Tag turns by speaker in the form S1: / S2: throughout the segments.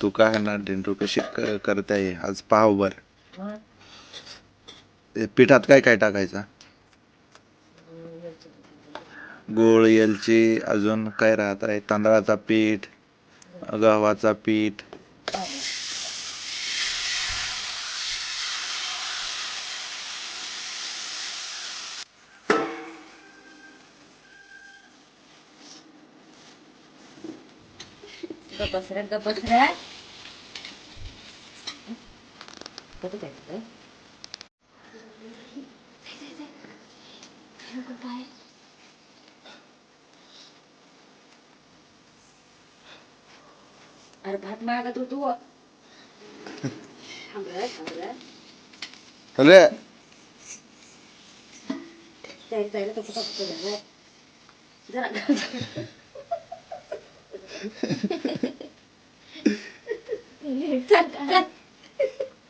S1: तू काय ना ढेंडू कशी क- करते आहे आज पाव बर ए, पिठात काय काय टाकायचा? गोळ एलची अजून काय राहत आहे तांदळाचा पीठ गव्हाचा पीठ
S2: गपसऱ्या गपसऱ्या कधी काय काय अरे भात होतो. थांबलं थांबलं.
S1: अरे
S2: जायला जायला तो कुठं कुठं झालाय जरा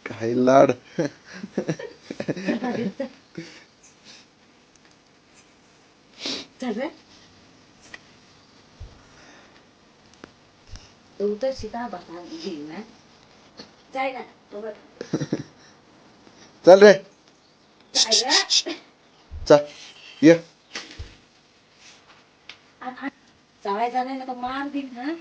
S1: काही लाड
S2: चल रे तू तर सीता ना जाय ना
S1: चल रे. चल ये
S2: चालायचा नाही ना तर मार तू जा.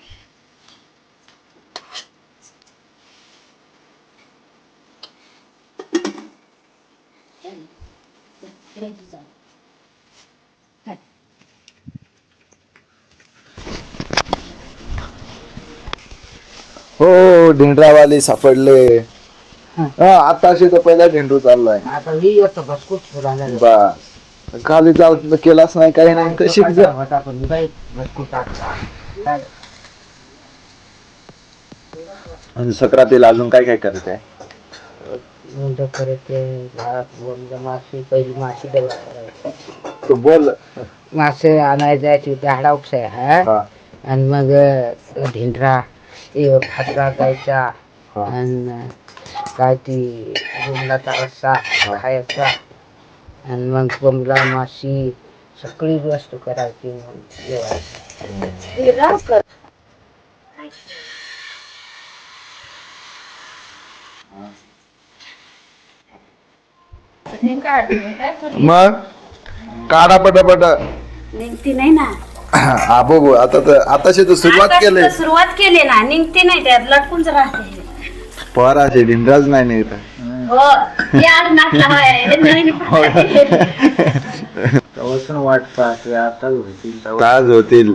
S2: चल.
S1: हो ढेंडरावाले सापडले. हा. आता अशी तर पहिला ढेंडू चाललाय.
S3: आता मी येतो बस खूप
S1: बस. खाली जाऊ केलाच नाही काही नाही. कशी आणि सक्रातीला अजून काय काय करत आहे?
S3: मुंड मासे पहिली मासे करायची.
S1: तू बोल.
S3: मासे आणायला जायची झाडा उपसाय हा?
S1: हा.
S3: आणि मग ढेंडरा टाकायचा
S1: हा.
S3: आणि काय ती बोंबलाचा रस्सा खायचा. आणि मग बोंबला माशी सगळी वस्तू करायची मग जेवायचं.
S1: मग? काढा पटापट.
S4: निघती नाही ना.
S1: हा बघ आता तर आताशी तर सुरुवात केली.
S4: सुरुवात केली ना निघते नाही त्यात लटकूनच राहते.
S1: पराचे ढिंडराच नाही नाही
S4: हो यार
S3: वाट पाहते आता होतील
S1: ताज होतील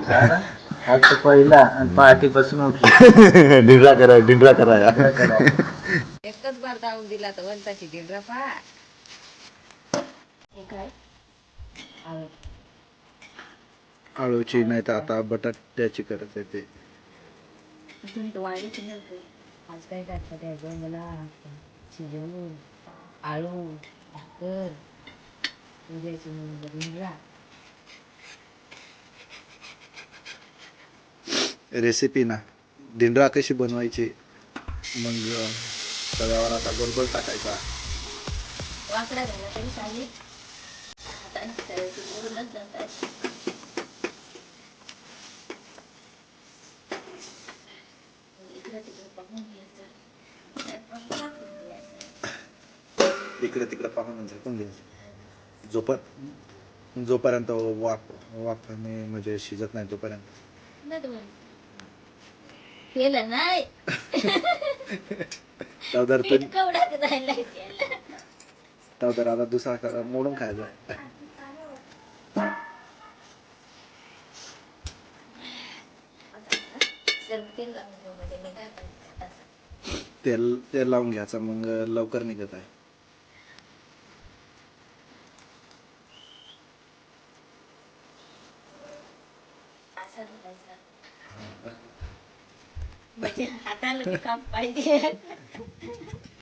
S3: आता पहिला आणि पहाटेपासून उठला
S1: डिंडरा करा डिंडरा करा
S2: एकच बार दावून दिला तर वंताची दिंडरा पा
S4: काय
S1: आळूची नाही तर आता बटाट्याची करत आहे ते
S4: तुम्ही तर वाढीची नव्हती
S2: आज काय Cijemun, Alung, Daker, menjadi Cijemun resepi
S1: nah Dindra ke si Bonwai Ci, mangga Kalau orang tak gorgol
S4: tak. Wah, kena tak ada cijemun tak ada. इकडे तिकडे
S1: पाहून झाकून घ्यायचं. जोपर जोपर्यंत वाफ वाफाने म्हणजे शिजत नाही तोपर्यंत.
S4: केलं नाही.
S1: तर तू
S4: कवडा राहिला केलं.
S1: तर आता दुसरा करा मोडून खायचा.
S4: तर तेल लावून घेऊ म्हणजे मी काय करते आता.
S1: तेल तेल लावून घ्यायचं मग लवकर निघत आहे.
S4: म्हणजे हाताला काम पाहिजे.